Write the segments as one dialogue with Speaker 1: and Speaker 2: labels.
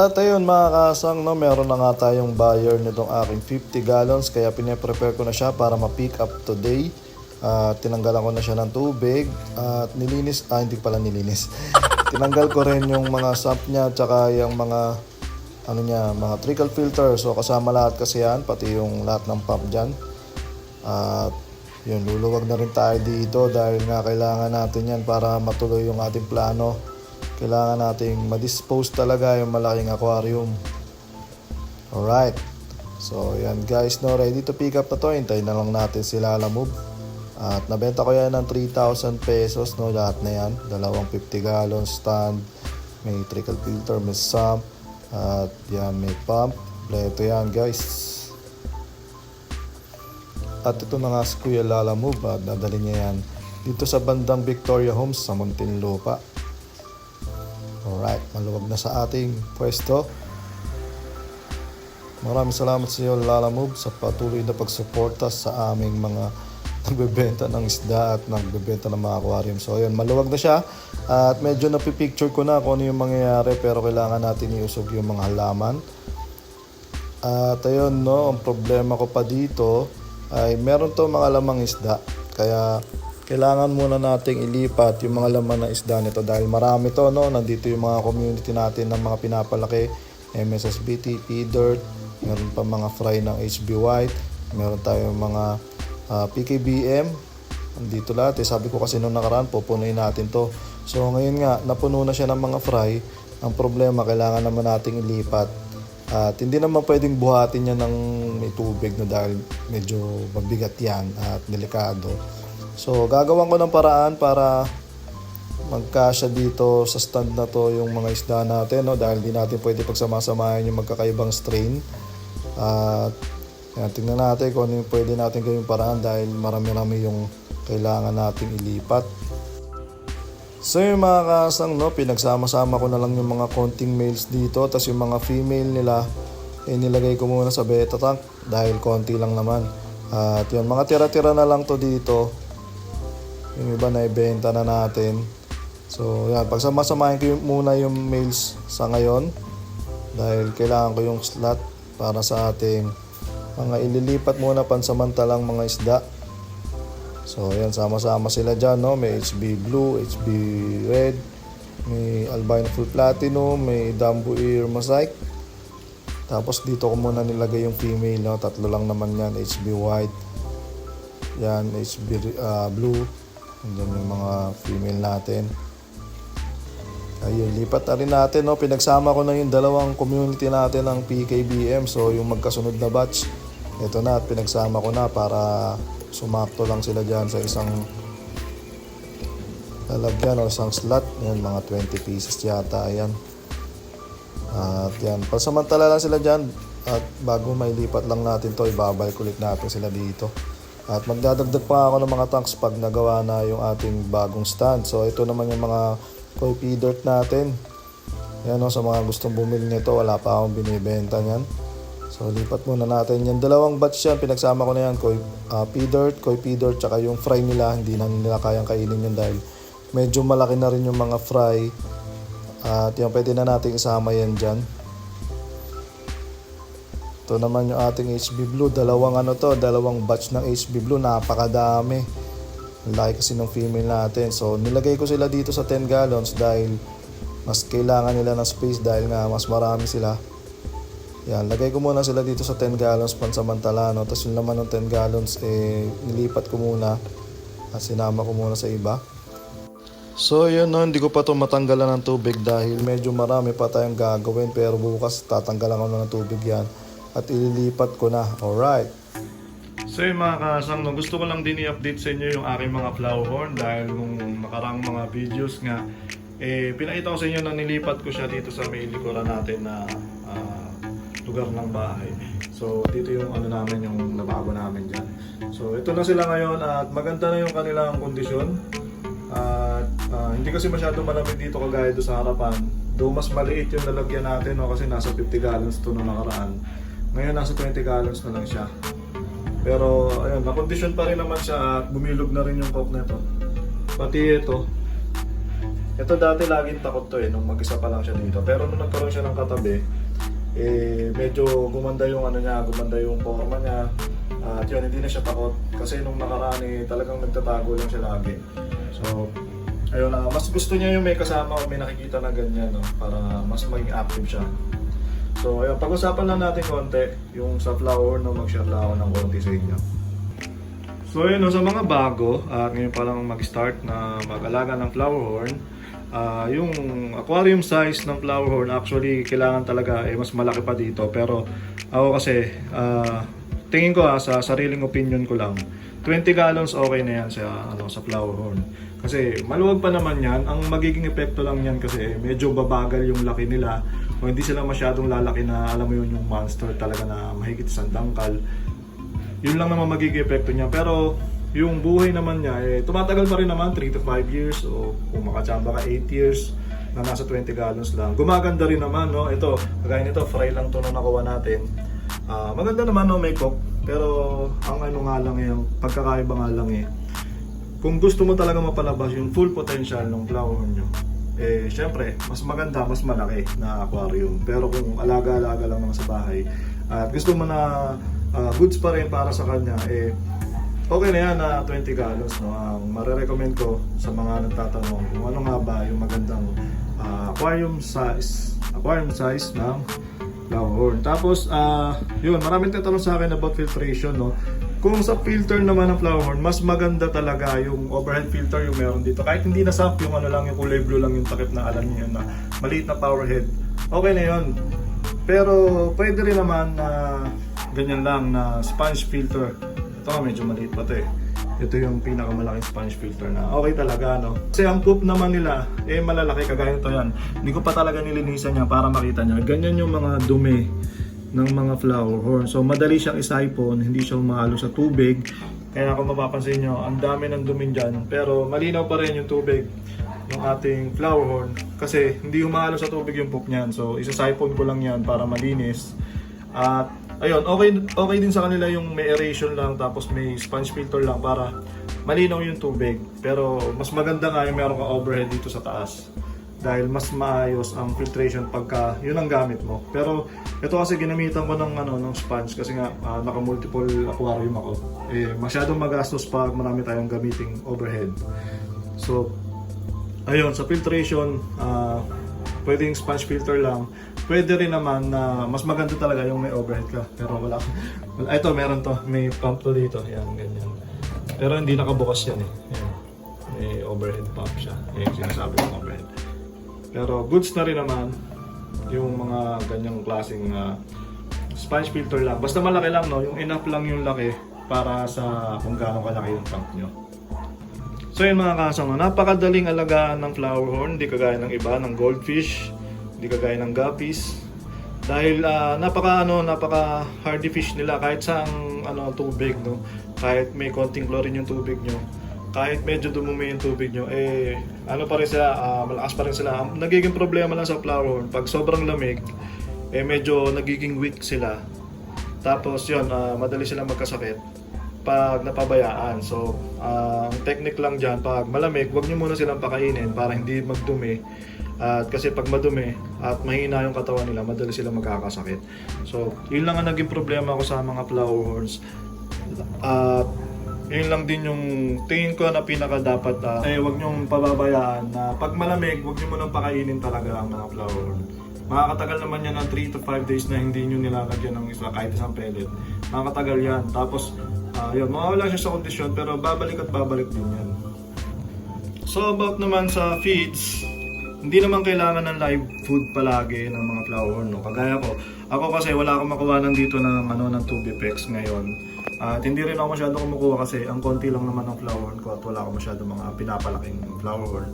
Speaker 1: At ayun mga kasang, no, meron na nga tayong buyer nitong aking 50 gallons kaya pinaprepare ko na siya para ma-pick up today. At tinanggalan ko na siya ng tubig at nilinis, ah hindi pala nilinis. Tinanggal ko rin yung mga sump niya tsaka yung mga ano niya, mga trickle filter. So kasama lahat kasi yan, pati yung lahat ng pump dyan. At yun, luluwag na rin tayo dito dahil nga kailangan natin yan para matuloy yung ating plano. Kailangan nating ma-dispose talaga yung malaking aquarium. Alright. So yan guys, no, ready to pick up na to. Hintayin na lang natin sila lamove. At nabenta ko yan ng 3,000 pesos, no, lahat na yan. Dalawang 50 gallon stand, may trickle filter, may sump, at yan, may pump. Pleto yan guys. At ito na nga si Kuya Lala Move at dadali niya yan dito sa bandang Victoria Homes sa Muntinlupa. Alright, maluwag na sa ating pwesto. Maraming salamat sa iyo Lala Move sa patuloy na pagsuporta sa aming mga nagbebenta ng isda at nagbebenta ng mga aquarium. So ayun, maluwag na siya at medyo napipicture ko na kung ano yung mangyayari pero kailangan natin iusog yung mga halaman. At ayun no, ang problema ko pa dito ay meron to mga lamang isda. Kaya kailangan muna nating ilipat yung mga laman ng isda nito dahil marami to no. Nandito yung mga community natin ng mga pinapalaki. MSSBT, P-Dirt, meron pa mga fry ng HB White, meron tayong mga ah, PKBM, Andito lahat eh. Sabi ko kasi nung nakaraan, pupunuin natin to. So ngayon nga, napuno na siya ng mga fry. Ang problema, kailangan naman nating ilipat. At hindi naman pwedeng buhatin yan ng may tubig na dahil medyo mabigat yan at delikado. So gagawan ko ng paraan para magkasya dito sa stand na to yung mga isda natin no dahil di natin pwede pagsamasamahin yung magkakaibang strain at yan, tingnan natin kung ano yung pwede natin gawing paraan dahil marami-rami yung kailangan nating ilipat So yung mga kasang no, pinagsama-sama ko na lang yung mga konting males dito tapos yung mga female nila eh, nilagay ko muna sa beta tank dahil konti lang naman. At yun, mga tira-tira na lang to dito. Yung iba na ibenta na natin. So yan, pagsama-samahin ko yung, muna yung males sa ngayon dahil kailangan ko yung slot para sa ating mga ililipat muna pansamantalang mga isda. So, ayan, sama-sama sila dyan, no? May HB Blue, HB Red, may Albino Full Platinum, may Dumbo Ear Mosaic. Tapos dito ko muna nilagay yung female, no? Tatlo lang naman yan, HB White. Yan, HB ah, Blue. Andyan yung mga female natin. Ayun, lipat na rin natin, no? Pinagsama ko na yung dalawang community natin ng PKBM. So, yung magkasunod na batch, ito na, at pinagsama ko na para sumakto lang sila dyan sa isang lalagyan o isang slot. Yan, mga 20 pieces yata. Ayan. At yan, pasamantala lang sila dyan. At bago mailipat lang natin to ibabalik ulit natin sila dito. At magdadagdag pa ako ng mga tanks pag nagawa na yung ating bagong stand. So ito naman yung mga koi pea dirt natin. Yan o, sa mga gustong bumili nito, wala pa akong binibenta niyan. So lipat muna natin yan. Dalawang batch yan, pinagsama ko na yan. Koi uh, pea dirt, koi pea dirt, tsaka yung fry nila. Hindi na nila kayang kainin yan dahil medyo malaki na rin yung mga fry. At yan, pwede na natin isama yan dyan. Ito naman yung ating HB Blue. Dalawang ano to, dalawang batch ng HB Blue. Napakadami. Laki kasi ng female natin. So nilagay ko sila dito sa 10 gallons dahil mas kailangan nila ng space dahil nga mas marami sila. Yan, lagay ko muna sila dito sa 10 gallons pansamantala. No? Tapos yung laman ng 10 gallons, eh, nilipat ko muna at sinama ko muna sa iba. So yun no, hindi ko pa to matanggalan ng tubig dahil medyo marami pa tayong gagawin pero bukas tatanggalan ko na ng tubig yan at ililipat ko na. Alright. So yun mga kasang, no, gusto ko lang din i-update sa inyo yung aking mga flower horn dahil nung nakarang mga videos nga, eh, pinakita ko sa inyo na nilipat ko siya dito sa may likuran natin na ah, lugar ng bahay. So dito yung ano namin, yung lababo namin dyan. So ito na sila ngayon at maganda na yung kanilang kondisyon. At ah, hindi kasi masyado malamig dito kagaya doon sa harapan. Though mas maliit yung lalagyan natin no, kasi nasa 50 gallons to nung nakaraan. Ngayon nasa 20 gallons na lang siya. Pero ayun, na-condition pa rin naman siya at bumilog na rin yung coke nito. Pati ito. Ito dati laging takot to eh, nung mag-isa pa lang siya dito. Pero nung nagkaroon siya ng katabi, eh, medyo gumanda yung ano niya, gumanda yung forma niya. At yun, hindi na siya takot. Kasi nung nakaraan eh, talagang nagtatago lang siya lagi. So, ayun na, mas gusto niya yung may kasama o may nakikita na ganyan, no? Para mas maging active siya. So, ayun, pag-usapan lang natin konti yung sa flower, no? Mag-share lang ng konti sa inyo. So yun, no, sa mga bago, at ngayon pa lang mag-start na mag-alaga ng flower horn, ah, yung aquarium size ng flower horn, actually, kailangan talaga eh, mas malaki pa dito. Pero ako kasi, ah, tingin ko ah, sa sariling opinion ko lang, 20 gallons okay na yan sa, ano, sa flower horn. Kasi maluwag pa naman yan, ang magiging epekto lang yan kasi medyo babagal yung laki nila o hindi sila masyadong lalaki na alam mo yun yung monster talaga na mahigit sa dangkal yun lang naman magiging epekto niya. Pero yung buhay naman niya, eh, tumatagal pa rin naman, 3 to 5 years o kung makachamba ka 8 years na nasa 20 gallons lang. Gumaganda rin naman, no? Ito, kagaya nito, fry lang to na nakuha natin. Ah, maganda naman, no, may cook. Pero ang ano nga lang eh, pagkakaiba nga lang eh, kung gusto mo talaga mapalabas yung full potential ng flower nyo, eh, syempre, mas maganda, mas malaki na aquarium. Pero kung alaga-alaga lang naman sa bahay, at gusto mo na ah, goods pa rin para sa kanya, eh, okay na yan na 20 gallons. No? Ang marerecommend ko sa mga nagtatanong kung ano nga ba yung magandang ah, aquarium size aquarium size ng flower horn. Tapos, ah, yun, maraming tatanong sa akin about filtration, no? Kung sa filter naman ng flower horn, mas maganda talaga yung overhead filter yung meron dito. Kahit hindi na sap, yung ano lang, yung kulay blue lang yung takip na alam niyo na maliit na power head. Okay na yun. Pero pwede rin naman na ganyan lang na sponge filter. Ito medyo maliit pa to eh. Ito yung pinakamalaking sponge filter na okay talaga no. Kasi ang poop naman nila eh malalaki kagaya nito yan. Hindi ko pa talaga nilinisan yan para makita niya. Ganyan yung mga dumi ng mga flower horn. So madali siyang isiphon, hindi siya umahalo sa tubig. Kaya kung mapapansin nyo, ang dami ng dumi dyan. Pero malinaw pa rin yung tubig ng ating flower horn kasi hindi humahalo sa tubig yung poop niyan. So isa-siphon ko lang yan para malinis. At ayun, okay okay din sa kanila yung may aeration lang tapos may sponge filter lang para malinaw yung tubig. Pero mas maganda nga yung meron kang overhead dito sa taas dahil mas maayos ang filtration pagka yun ang gamit mo. Pero ito kasi ginamitan ko ng ano ng sponge kasi nga ah, naka multiple aquarium ako. Eh masyadong magastos pag marami tayong gamiting overhead. So ayun sa filtration ah pwedeng sponge filter lang. Pwede rin naman na mas maganda talaga yung may overhead ka. Pero wala. wala ito meron to, may pump to dito. Yan ganyan. Pero hindi nakabukas yan eh. Yan. May overhead pump siya. Yan yung sinasabi ng overhead. Pero goods na rin naman yung mga ganyang klaseng ah, sponge filter lang. Basta malaki lang, no? Yung enough lang yung laki para sa kung gaano kalaki yung tank nyo. So yun mga kasama, napakadaling alagaan ng flower horn, hindi kagaya ng iba, ng goldfish, hindi kagaya ng guppies. Dahil ah, napaka ano, napaka hardy fish nila kahit sa ano tubig, no. Kahit may konting chlorine yung tubig nyo, kahit medyo dumumi yung tubig nyo, eh ano pa rin sila, ah, malakas pa rin sila. Ang nagiging problema lang sa flower pag sobrang lamig, eh medyo nagiging weak sila. Tapos yun, ah, madali silang magkasakit pag napabayaan. So, ah, ang technique lang dyan, pag malamig, huwag nyo muna silang pakainin para hindi magdumi. At kasi pag madumi at mahina yung katawan nila, madali silang magkakasakit. So, yun lang ang naging problema ko sa mga flower horns. At yun lang din yung tingin ko na pinaka dapat ah, eh wag niyong pababayaan na pag malamig, wag niyo munang pakainin talaga ang mga flower horn. Makakatagal naman yan ng 3 to 5 days na hindi nyo nilalagyan ng isla kahit isang pellet. Makakatagal yan. Tapos, ah yun, mawawala siya sa kondisyon pero babalik at babalik din yan. So about naman sa feeds, hindi naman kailangan ng live food palagi ng mga flower. No? Kagaya ko, ako kasi wala akong makuha ng dito ng, ano, ng tubipex ngayon. At hindi rin ako masyado kumukuha kasi ang konti lang naman ng flower ko at wala ako masyado mga pinapalaking flower.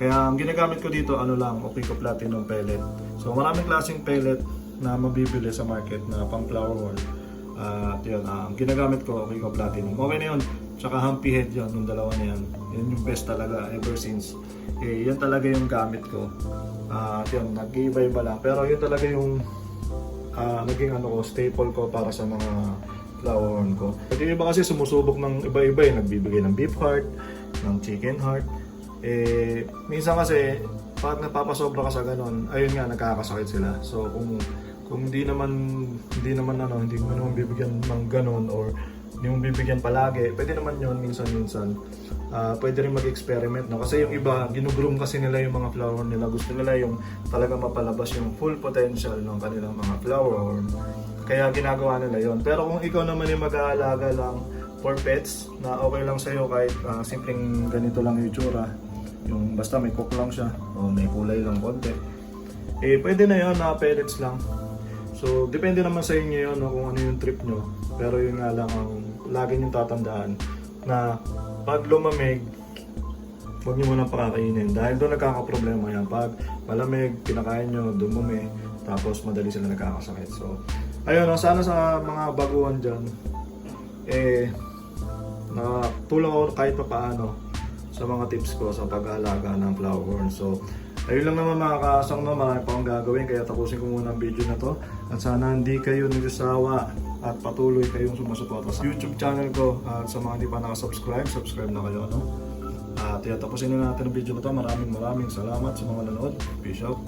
Speaker 1: Kaya ang ginagamit ko dito, ano lang, Opico Platinum pellet. So maraming klaseng pellet na mabibili sa market na pang flower horn. At yun, ah, ang ginagamit ko, Opico Platinum. Okay na yun. Tsaka Humpy Head yun, yung dalawa na yan. Yan yung best talaga ever since. Eh, yan talaga yung gamit ko. Ah, At yun, nag-iiba-iba lang. Pero yun talaga yung ah, naging ano ko, staple ko para sa mga flower horn ko. At yung iba kasi sumusubok ng iba-iba eh. Nagbibigay ng beef heart, ng chicken heart. Eh, minsan kasi, pag napapasobra ka sa ganun, ayun nga, nagkakasakit sila. So, kung kung hindi naman hindi naman ano, hindi mo naman bibigyan ng ganun or hindi mo bibigyan palagi, pwede naman yun minsan-minsan. Ah, pwede rin mag-experiment no? kasi yung iba ginugroom kasi nila yung mga flower nila gusto nila yung talaga mapalabas yung full potential ng kanilang mga flower kaya ginagawa nila yon pero kung ikaw naman yung mag-aalaga lang for pets na okay lang sa'yo kahit ah, simpleng ganito lang yung itsura yung basta may cook lang siya o may kulay lang konti eh pwede na yun na pellets lang so depende naman sa inyo yun no, kung ano yung trip nyo pero yun nga lang ang lagi nyo tatandaan na pag lumamig huwag nyo munang pakakainin dahil doon nagkakaproblema yan pag malamig, pinakain nyo, dumumi tapos madali sila nagkakasakit so ayun no, sana sa mga baguhan dyan eh nakatulong ako kahit pa paano sa mga tips ko sa pag-aalaga ng flower horn. So, ayun lang naman mga kasang no, marami gagawin kaya tapusin ko muna ang video na to. At sana hindi kayo nagsasawa at patuloy kayong sumusuporta sa YouTube channel ko at sa mga hindi pa nakasubscribe, subscribe na kayo no. At yeah, tapusin na natin ang video na to. Maraming maraming salamat sa mga nanood. Peace out.